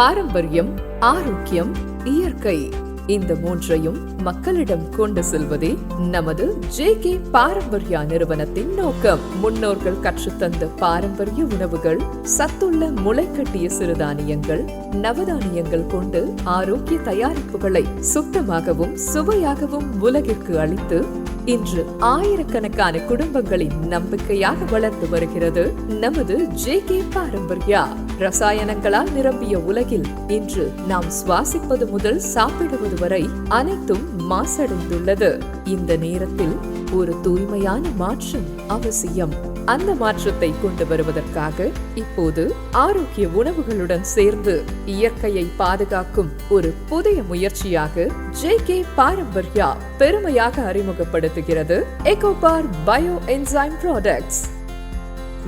பாரம்பரியம் ஆரோக்கியம் இயற்கை. இந்த மூன்றையும் மக்களிடம் கொண்டு செல்வதே நமது ஜே கே பாரம்பரியா நிறுவனத்தின் நோக்கம். முன்னோர்கள் கற்றுத்தந்த பாரம்பரிய உணவுகள் சத்துள்ள முளைக்கட்டிய சிறுதானியங்கள் நவதானியங்கள் கொண்டு ஆரோக்கிய தயாரிப்புகளை சுத்தமாகவும் சுவையாகவும் உலகிற்கு அளித்து இன்று ஆயிரக்கணக்கான குடும்பங்களின் நம்பிக்கையாக வளர்ந்து வருகிறது நமது ஜே கே பாரம்பரியா. ரசாயனங்களால் நிரம்பிய உலகில் இன்று நாம் சுவாசிப்பது முதல் சாப்பிடுவது வரை அனைத்தும் மாசடைந்துள்ளது. இந்த நேரத்தில் ஒரு தூய்மையான மாற்றம் அவசியம். அந்த மாற்றத்தை கொண்டு வருவதற்காக இப்போது ஆரோக்கிய உணவுகளுடன் சேர்ந்து இயற்கையை பாதுகாக்கும் ஒரு புதிய முயற்சியாக ஜே கே பாரம்பரியா பெருமையாக அறிமுகப்படுத்துகிறது. எகோபார் பயோ என்சைம் ப்ராடக்ட்ஸ்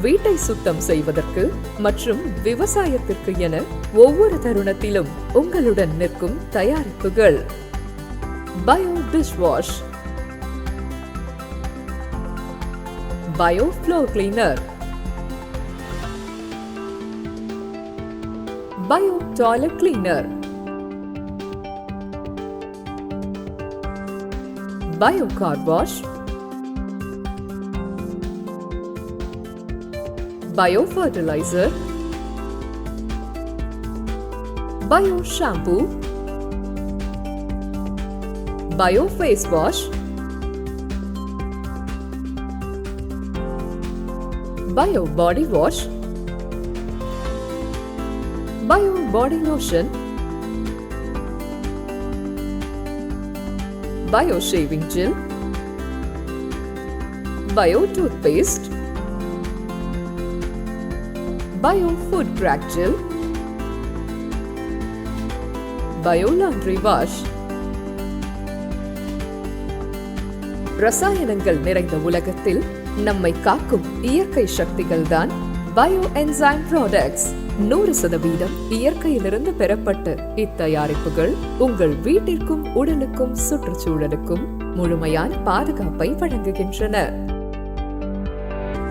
வீட்டை சுத்தம் செய்வதற்கு மற்றும் விவசாயத்திற்கு என ஒவ்வொரு தருணத்திலும் உங்களுடன் நிற்கும் தயாரிப்புகள். Bio dish wash bio floor cleaner bio toilet cleaner bio car wash biofertilizer, bio shampoo, bio face wash, bio body wash, bio body lotion, bio shaving gel, bio toothpaste, bio food crack gel bio laundry wash ரசாயனங்கள் நிறைந்த உலகத்தில் நம்மை காக்கும் இயற்கை சக்திகள் தான் bio enzyme products நூறு சதவீதம் இயற்கையிலிருந்து பெறப்பட்ட இத்தயாரிப்புகள் உங்கள் வீட்டிற்கும் உடலுக்கும் சுற்றுச்சூழலுக்கும் முழுமையான பாதுகாப்பை வழங்குகின்றன.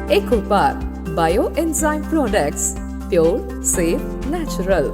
எகோபார் bio enzyme products pure safe natural